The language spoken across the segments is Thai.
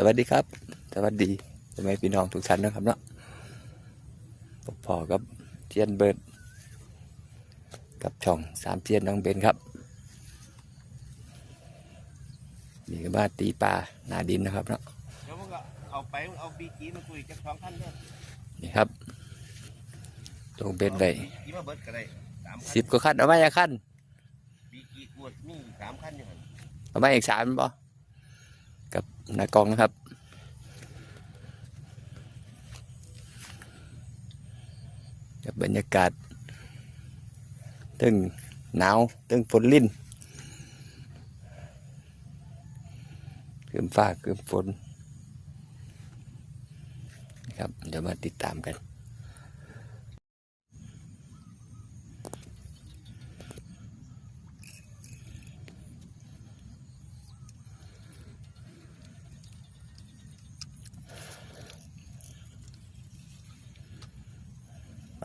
สวัสดีครับ สวัสดีทำไมพี่น้องทุกท่านนะครับเนาะพบพอกับเจียนเบิร์ดกับช่องสามเจียนน้องเบนครับนี่ก็บ้านตีปลาหนาดินนะครับเนาะแล้วมันก็เอาไปเอาบีจีมาคุยกับสองท่านเนี่ยนี่ครับลงเบ็ดไปกี่มาเบิดก็ได้สามคันสิบก็ขั้นเอาไว้ ya ขั้นบีจีกวดมีสามคันอย่างนั้นเอาไว้อีกสามบ่กั นากองนะครับ บรรยากาศตึงหนาวตึงฝนลิ่นเกืมฟ้าเกืมฝนนะครับเดี๋ยวมาติดตามกัน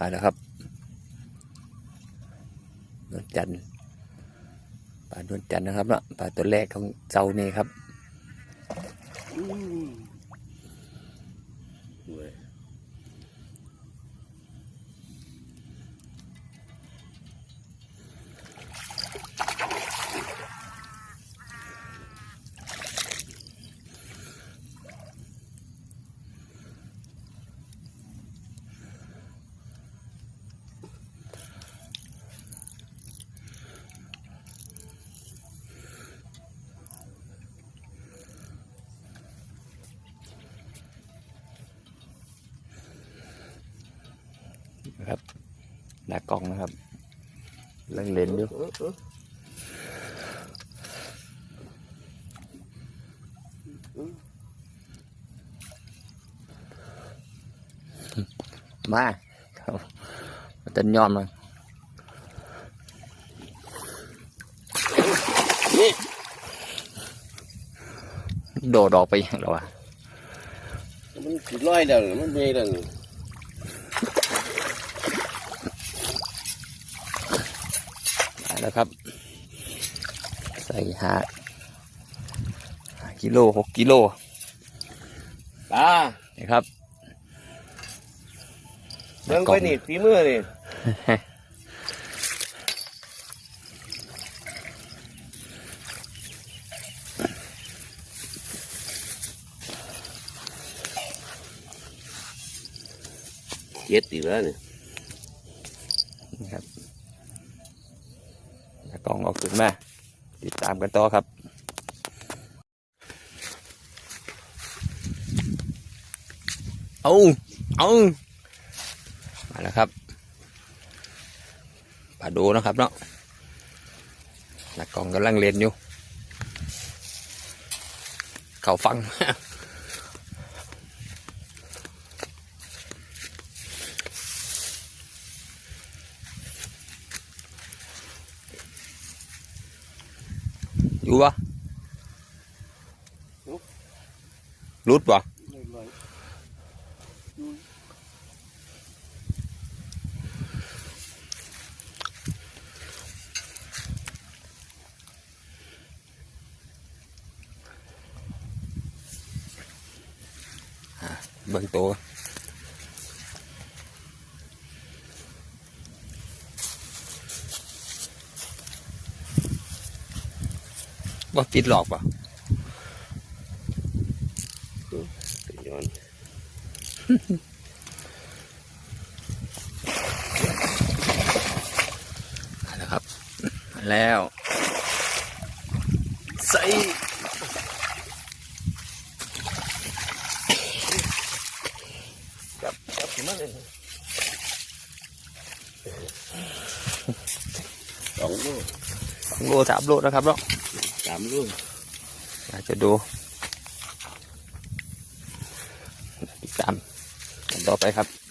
มาแล้วครับนวลจันทร์ปลานวลจันทร์นะครับเนาะปลาตัวแรกของเจ้านี่ครับ นะครับหน้ากล้องนะครับเล่นเลนอยู่มาครับมันจะยอมเลยโดดออกไปอย่างไรวะมันสิร้อยเดียวนี่มันเบยเดีย นี่มาแล้วครับ ใส่ห้าห้ากิโลหกกิโลตานี่ครับเบิ่งไปนี่ฝีมือนี่เจ็ดอีกแล้วนี่นี่ครับ หน้ากล้องออกขึ้นมาติดตามกันต่อครับเอาเอามาแล้วครับปลาโดนะครับเนาะน้ากล้องกำลังเล่นอยู่ เขาฟัง อยู่ปะรุดปะอะเบิ่งตัว ว่าปิดหลอกปะย้อนมาแล้วครับมาแล้วใส่จับจับถึงมันเลยสองลูกสองโลสามโลนะครับเนาะสามลูกอยากจะดูติดตามกันต่อไปครับ